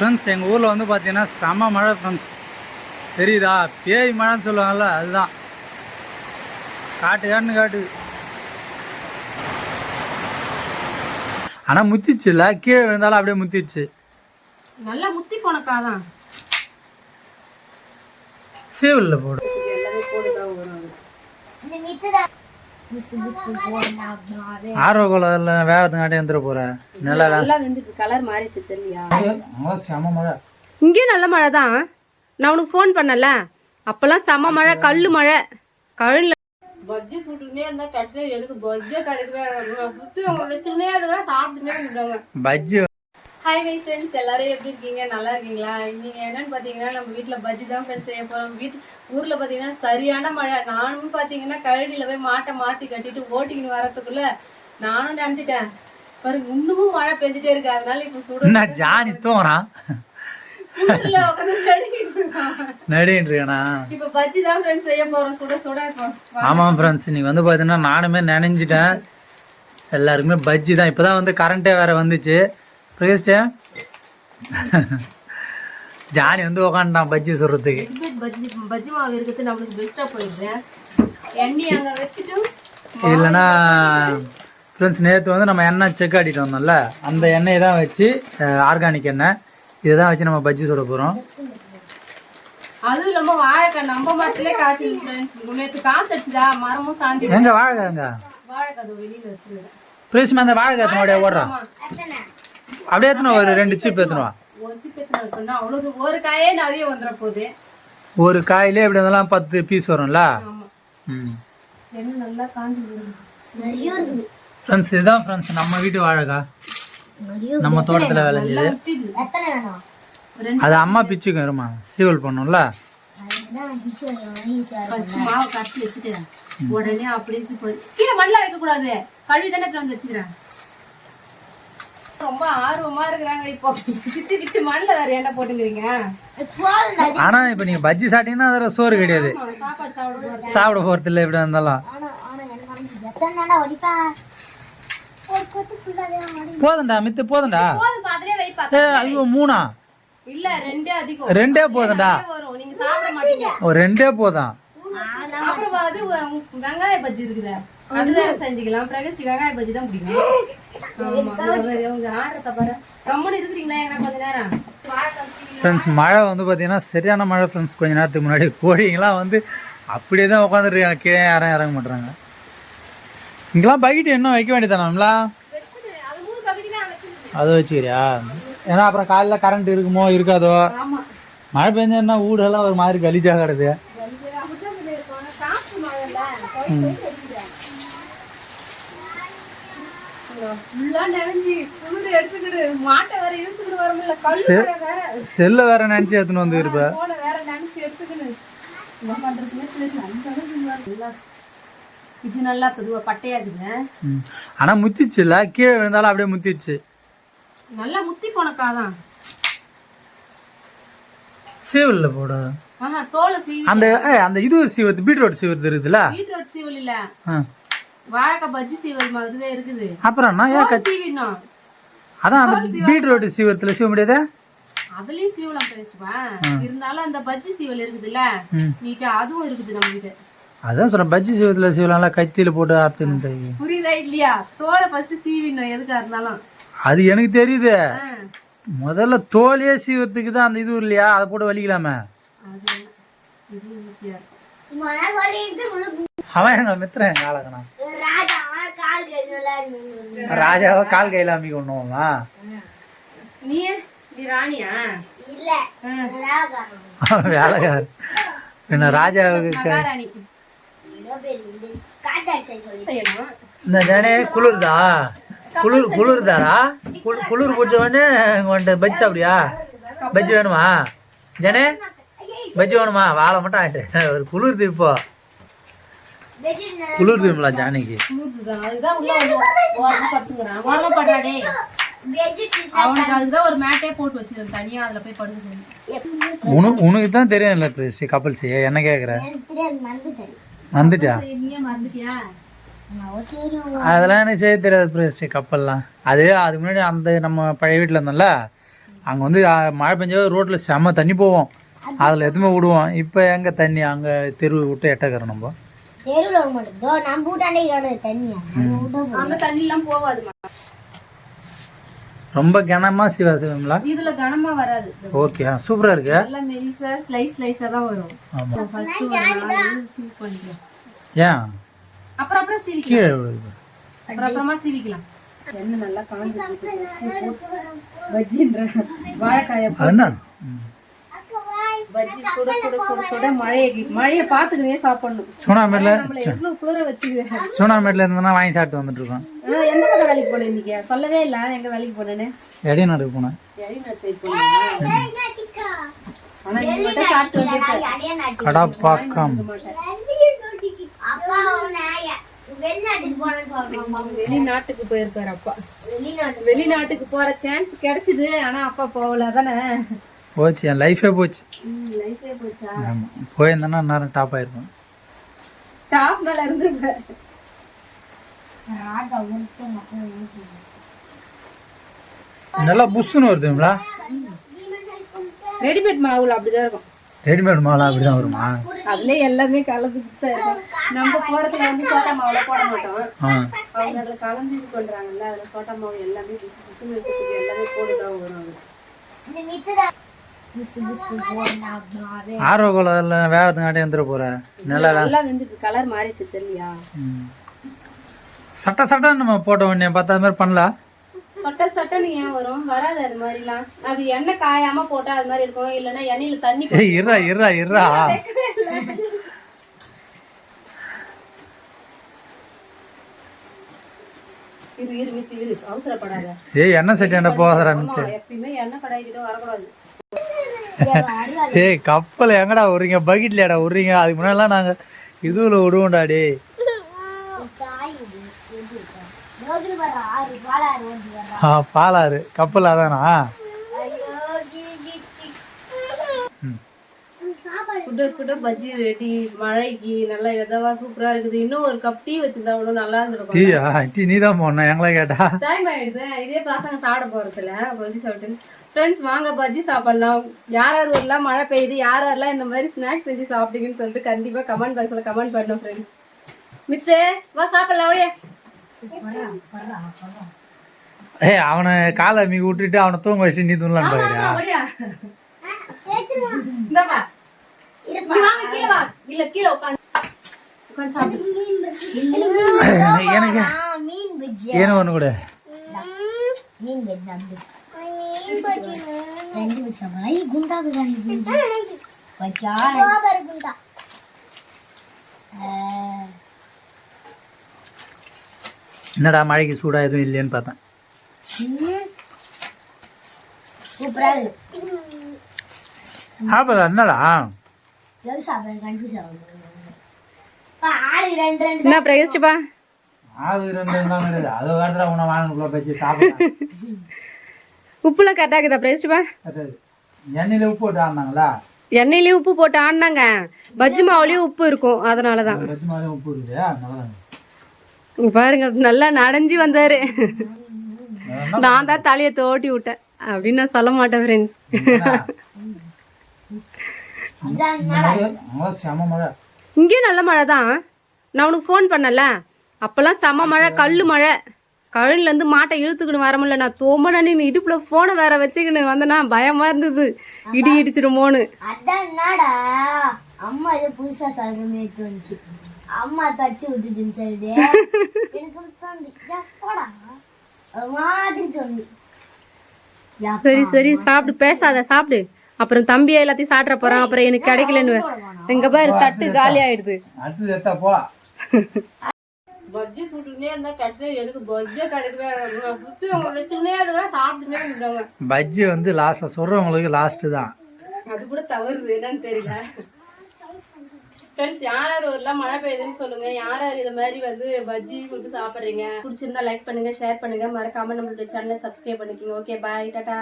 Friends எங்கள் ஊரில் வந்து பார்த்தீங்கன்னா செம மழை ஃப்ரெண்ட்ஸ் தெரியுதா? பேய் மழைன்னு சொல்லுவாங்கல்ல அதுதான். காட்டு காட்டுன்னு காட்டு. ஆனால் முத்திச்சுல கீழே விழுந்தாலும் அப்படியே முத்திச்சு. நல்லா முத்தி போனக்காதான் சீவலில் போடு. எல்லாமே போட்டுதான் ஆர்வ குளத்தில் வேகத்துக்காட்டி வந்துட போகிறேன் நல்லா நல்லா வெந்துட்டு கலர் மாறிடுச்சு தெரியலையா செம மழை. இங்கேயும் நல்ல மழை தான் நான் உனக்கு ஃபோன் பண்ணல அப்பெல்லாம் செம மழை கல்லு மழை. கழுல பஜ்ஜி சுட்டுனே இருந்தா கட்டில எனக்கு பஜ்ஜியே கிடைக்கவே புத்து அவங்க வச்சுக்கினே இருக்கா சாப்பிட்டுனே இருக்காங்க பஜ்ஜி ஹாய் மை ஃப்ரெண்ட்ஸ் எல்லாரும் எப்படி இருக்கீங்க? நல்லா இருக்கீங்களா? இன்னைக்கு என்னன்னு பார்த்தீங்கன்னா நம்ம வீட்டில் பஜ்ஜி தான் ஃப்ரெண்ட்ஸ் செய்ய போகிறோம் வீட் ஊரில் பார்த்தீங்கன்னா சரியான மழை. நானும் பார்த்தீங்கன்னா கழனியில் போய் மாட்டை மாற்றி கட்டிட்டு ஓட்டிக்கின்னு வரதுக்குள்ள நானும் நினச்சிட்டேன். பாருங்க இன்னமும் மழை பெஞ்சிட்டே இருக்கு. அதனால இப்போ சுட ஜானி பஜ்ஜி தான் ஃப்ரெண்ட்ஸ் இன்னைக்கு வந்து பார்த்தீங்கன்னா நானுமே நினைஞ்சிட்டேன். எல்லாருக்குமே பஜ்ஜி தான். இப்போ தான் வந்து கரண்ட்டே வேறு வந்துச்சு. பிரகேஷ்டே. ஜானி வந்து உக்காண்டான் பஜ்ஜி சுடுறதுக்கு. பஜ்ஜி பஜ்ஜி மாவு இருக்கிறது நம்மளுக்கு பெஸ்ட்டாக போயிடுது. எண்ணெய் அங்கே வச்சுட்டு இல்லைன்னா ஃப்ரெண்ட்ஸ் நேற்று வந்து நம்ம எண்ணெய் செக் ஆடிட்டு வந்தோம்ல அந்த எண்ணெயை தான் வச்சு ஆர்கானிக் எண்ணெய் இதை தான் வச்சு நம்ம பஜ்ஜி சுட போகிறோம் அதுவும் வாழைக்காய் நம்ம மரத்திலே காய்ச்சி ஃப்ரெண்ட்ஸ் நேற்று காத்தடிச்சுதா? மரமும் சாந்தி எங்கே வாழைக்காய் அது வெளியில வச்சிருக்கேன் பிரேஷ்மா அந்த வாழைக்காய் ஓடுறான் அப்படியே எத்தனை ஒரு ரெண்டு சீப் எத்தனுவா ஒரு காயே நிறைய வந்துட போகுது. ஒரு காயிலே எப்படி இருந்தாலும் பத்து பீஸ் வரும்ல? ஃப்ரெண்ட்ஸ் இதுதான் ஃப்ரெண்ட்ஸ் நம்ம வீட்டு வாழைக்காய் நம்ம தோட்டத்தில் விளைஞ்சது. அது அம்மா பிச்சுக்கும் இருமா. சீவல் பண்ணும்ல? பச்சை மாவை கட்டி வச்சுட்டு உடனே அப்படியே போய் கீழே மண்ணில் வைக்க கூடாது கழுவி தானே வந்து வச்சுக்கிறேன். ரொம்ப ஆர்வமா இருக்கிறாங்க இப்போ. பிச்சு பிச்சு மண்ணில் வேற என்ன போட்டுக்கிறீங்க ஆனால் இப்போ நீங்கள் பஜ்ஜி சாப்பிட்டீங்கன்னா அதில் சோறு கிடையாது. சாப்பாடு சாப்பிட போறது. இல்லை எப்படி இருந்தாலும். போதும்டா மித்து வைப்பா ஏ ஐயோ மூணா? இல்ல ரெண்டே அதிகம். ரெண்டே நீங்க சாப்பிட மாட்டீங்க. ஒரு ரெண்டே போதும். அப்புறம் அது வெங்காய பஜ்ஜி இருக்குது அது வேற செஞ்சுக்கலாம். பிரகஸ்டி வெங்காய பஜ்ஜி தான் பிடிக்கும் ஃப்ரெண்ட்ஸ் மழை வந்து பார்த்தீங்கன்னா சரியான மழை ஃப்ரெண்ட்ஸ் கொஞ்ச நேரத்துக்கு முன்னாடி கோழிங்கெல்லாம் வந்து அப்படியே தான் உட்காந்துருக்காங்க கீழே யாரும் இறங்க மாட்டுறாங்க இங்கெல்லாம் பக்கெட் இன்னும் வைக்க வேண்டியதானம்லா வச்சுடு அது மூணு பக்கெட்டி தான் வச்சிருக்கேன் அதை வச்சுக்கிறியா? ஏன்னா அப்புறம் காலைல கரண்ட் இருக்குமோ இருக்காதோ? ஆமா. மழை பெஞ்சா ஊடெல்லாம் ஒரு மாதிரி கலிஜாக கிடது பண்ணிருக்கோம் காசு மழை ஃபுல்லா நினைஞ்சு குளிர் எடுத்துக்கிடு மாட்டை வேற இழுத்துக்கிட்டு வர முடியல கல்லு மழை வேற செல்லை வேற நினச்சி எடுத்துன்னு வந்து இருப்ப இது நல்லா பொதுவா பட்டையா இருக்குங்க ம். ஆனா முத்திச்சுல கீழே விழுந்தாலும் அப்படியே முத்திச்சு நல்லா முத்தி போனக்காதான் சீவல்ல போடு. அந்த அந்த இது சீவத்து பீட்ரூட் சீவத்து இருக்குதுல்ல? பீட்ரூட் சீவல் இல்ல. வாழைக்காய் பஜ்ஜி சீவல் மாதிரிதான் இருக்குது. அப்புறம் நான் ஏன் சீவிடணும். அதான் அந்த பீட்ரூட் சீவத்துல சீவ முடியாதா? அதுலயும் சீவலம் பேசுவேன். இருந்தாலும் அந்த பஜ்ஜி சீவல் இருக்குதுல்ல ம். நீட்டா அதுவும் இருக்குது நம்ம கிட்ட அதான் சொல்றேன் பஜ்ஜி சீவத்துல சீவலாம்ல கத்தியில போட்டு ஆத்துன்னு புரியுதா இல்லையா? தோலை ஃபர்ஸ்ட் சீவிடணும் எதுக்கா இருந்தாலும். அது எனக்கு தெரியுது. முதல்ல தோலியே சீவத்துக்கு தான் அந்த இது இல்லையா? அதை போட்டு வலிக்கலாமே. அவன் எங்க மித்திரன்? காலக்கணா ராஜாவை கால் கையில அம்மி கொண்டு போமா நீ ராணியா? வேலைக்கார் என்ன ராஜாவுக்கு இந்த ஜனே குளிர்தா? குளிர் குளிர். குளிர் பிடிச்ச உடனே உன்ட்ட பஜ்ஜி சாப்பிடியா பஜ்ஜி வேணுமா? ஜனே பஜ்ஜி வேணுமா? வாழை மட்டும் ஆயிட்டு ஒரு குளிர்து இப்போ. குளிர் திரும்பலாம் சொல்லி. உனக்கு உனக்கு தான் தெரியும்ல பிரேஷ் கப்பல்சி என்ன கேட்குற வந்துட்டியா? அதெல்லாம் எனக்கு செய்ய தெரியாது பிரேஷ் கப்பல்லாம். அது அதுக்கு முன்னாடி அந்த நம்ம பழைய வீட்டில் இருந்தோம்ல அங்கே வந்து மழை பெஞ்சா ரோட்டில் செம்ம தண்ணி போவோம். அதில் எதுவுமே விடுவோம். இப்போ எங்கே தண்ணி? அங்கே தெருவு விட்டு எட்டக்கிறோம் நம்ம தெருவில் விட மாட்டோம் நம்ம வீட்டாண்டே கிடக்குது தண்ணியா? அங்க விட்டா போதும். அங்க தண்ணி எல்லாம் போகாதுமா ரொம்ப கனமாக சிவா சிவம்லா? இதுல கனமா வராது. ஓகே சூப்பராக இருக்கு. நல்லா மெலிசா ஸ்லைஸ் ஸ்லைஸா தான் வரும். ஆமாம் ஃபர்ஸ்ட் பண்ணிக்கலாம் ஏன்? அப்புறம் அப்புறம் சீவிக்கலாம். அப்புறம் அப்புறமா சீவிக்கலாம். எண்ணெய் நல்லா காஞ்சி பஜ்ஜின்ற வாழைக்காய என்ன. பஜ்ஜி சுட சுட சுட சுட மழையை மழையை பார்த்துக்கினே சாப்பிடணும். சூனாமேட்டில் நம்மள எவ்வளவு குளிர வச்சுக்குது. சூனாமேட்டில் இருந்ததுன்னா வாங்கி சாப்பிட்டு வந்துட்டு இருக்கோம் எந்த பக்கம் வேலைக்கு போனேன் இன்னைக்கு? சொல்லவே இல்ல. எங்க வேலைக்கு போனேன்னு? போனேன். வெளிநாட்டு போனேன். கடாப்பாக்கம் வெளிநாட்டுக்கு போயிருக்காரு அப்பா. வெளிநாட்டு வெளிநாட்டுக்கு போற சான்ஸ் கிடைச்சது ஆனா அப்பா போகல. தானே போச்சு என் லைஃபே போச்சு. போயிருந்தேன்னா நேரம் டாப் ஆயிருப்பேன் டாப் மேல இருந்திருப்பேன். நல்லா புஷ்ஷுன்னு வருதுங்களா ரெடிமேட் மாவுல அப்படிதான் இருக்கும். ரெடிமேட் மாலாம் அப்படி தான் வருமா? அதுல எல்லாமே கலந்து தான் இருக்கும். நம்ம போறதுல வந்து சோட்டா மாவுல போட மாட்டோம். அவங்க அதுல கலந்து இது பண்றாங்கல்ல அதுல சோட்டா மாவு எல்லாமே பிசு பிசுன்னு இருக்கிறதுக்கு எல்லாமே போட்டுதான் வரும் போனா மாவே ஆர்வகுல வேகத்துக்காட்டி வந்துட போற? நல்லா நல்லா வெந்துட்டு கலர் மாறிச்சு தெரியலையா. சட்ட சட்டம் நம்ம போட்ட உடனே பார்த்தா அது மாதிரி பண்ணலாம் சொட்ட சொட்டன்னு ஏன் வரும்? வராது அது மாதிரிலாம். அது எண்ணெய் காயாம போட்டா அது மாதிரி இருக்கும். இல்லைன்னா எண்ணெயில தண்ணி ஏய் இருறா இருறா இருறா இரு இரு மித்து இரு. அவசரப்படாத. ஏய் எண்ணெய் சட்டி என்ன போகாதடா ஆமா எப்பயுமே எண்ணெய் கடாய்கிட்ட வரக்கூடாது. ஏய் கப்பல் எங்கடா விட்றீங்க பக்கெட்லடா விட்றீங்க அதுக்கு முன்னாடிலாம் நாங்கள் இதுவில் விடுவோம்டா வர ஆ பாலாறு. கப்பல் அதானா? சுட சுட பஜ்ஜி ரெடி மழைக்கு நல்லா எதவா சூப்பரா இருக்குது. இன்னும் ஒரு கப் டீ வச்சிருந்தா கூட நல்லா இருந்திருக்கும். டீயா? டீ நீ தான் போடணும் எங்களை கேட்டா. டைம் ஆயிடுது. இதே பசங்க சாப்பிட போறதுல பஜ்ஜி சாப்பிட்டு ஃப்ரெண்ட்ஸ் வாங்க பஜ்ஜி சாப்பிடலாம். யார் யார் ஊர்லாம் மழை பெய்யுது யார் யாரெல்லாம் இந்த மாதிரி ஸ்நாக்ஸ் செஞ்சு சாப்பிட்டீங்கன்னு சொல்லிட்டு கண்டிப்பா கமெண்ட் பாக்ஸ்ல கமெண்ட் பண்ணணும் ஃப்ரெண்ட்ஸ் மித்து வா சாப்பிடலாம் அப்படியே ஏய் அவனை காலை மீ விட்டுட்டு அவனை தூங்க வச்சுட்டு நீ பஜ்ஜி. எனக்கு ஆ மீன் பஜ்ஜி. ஏன்னு ஒன்று கூட. மீன் பஜ்ஜி சாப்பிடு மீன் பஜ்ஜி ரெண்டு சாப்பிடு ஐ குண்டா பிரியாணி பஜ்ஜி பஜ்ஜா சோபர் குண்டா. என்னடா மழைக்கு சூடா எதுவும் இல்லைன்னு பார்த்தேன். சாப்பிடல என்னடா? சாப்பிடுறேன்? என்ன பிரகஸ்டிப்பா? ஆளு ரெண்டு தான் அதை காட்டுறா உன வாங்கக்குள்ள வச்சு சாப்பிட உப்புலாம் கரெக்டாக இருக்குதா பிரகஸ்டிப்பா எண்ணெயில உப்பு போட்டு ஆடினாங்களா? எண்ணெயிலயும் உப்பு போட்டு ஆடினாங்க. பஜ்ஜி மாவுலயும் உப்பு இருக்கும். அதனால தான் உப்பு இருக்குது. பாருங்க நல்லா நனைஞ்சு வந்தாரு. நான் தான் தலையை தோட்டி விட்டேன். அப்படின்னு நான் சொல்ல மாட்டேன் ஃப்ரெண்ட்ஸ் அதான் செம மழை. இங்கேயும் நல்ல மழை தான் நான் உனக்கு ஃபோன் பண்ணல அப்போல்லாம் செம மழை கல் மழை. கழுன்லேருந்து மாட்டை இழுத்துக்கின்னு வர முடியல. நான் தோம்ப நின்று இடுப்பில் ஃபோனை வேற வச்சுக்கின்னு வந்தேன்னா பயமா இருந்தது. இடி இடிச்சிடுமோன்னு. அதான் என்னடா? அம்மா ஏதோ புதுசா சொல்ற மாதிரி தோணுச்சு. அம்மா தச்சு விட்டுச்சுன்னு சொல்லுது. எனக்கு தோணுது மாதிரி தோணுது? சரி சரி சாப்பிடு பேசாத சாப்பிடு. அப்புறம் தம்பி எல்லாத்தையும் சாப்பிட போறான். அப்புறம் எனக்கு கிடைக்கலன்னு எங்க பாரு தட்டு காலி ஆயிடுது. பஜ்ஜி சுட்டுனே இருந்தா கடைசியில் எனக்கு பஜ்ஜே கிடைக்கவே சுற்றி அவங்க வச்சுக்கினே இருந்தா சாப்பிட்டுனே இருக்காங்க பஜ்ஜி வந்து லாஸ்ட்டாக சொல்கிறவங்களுக்கு லாஸ்ட்டு தான். அது கூட தவறுது என்னன்னு தெரியல. ஃப்ரெண்ட்ஸ் யார் யார் ஊர்லாம் மழை பெய்யுதுன்னு சொல்லுங்க. யார் யார் இந்த மாதிரி வந்து பஜ்ஜி சுட்டு சாப்பிட்றீங்க? பிடிச்சிருந்தா லைக் பண்ணுங்க ஷேர் பண்ணுங்க. மறக்காம நம்மளோட சேனலை சப்ஸ்கிரைப் பண்ணிக்கோங்க. Okay bye tata.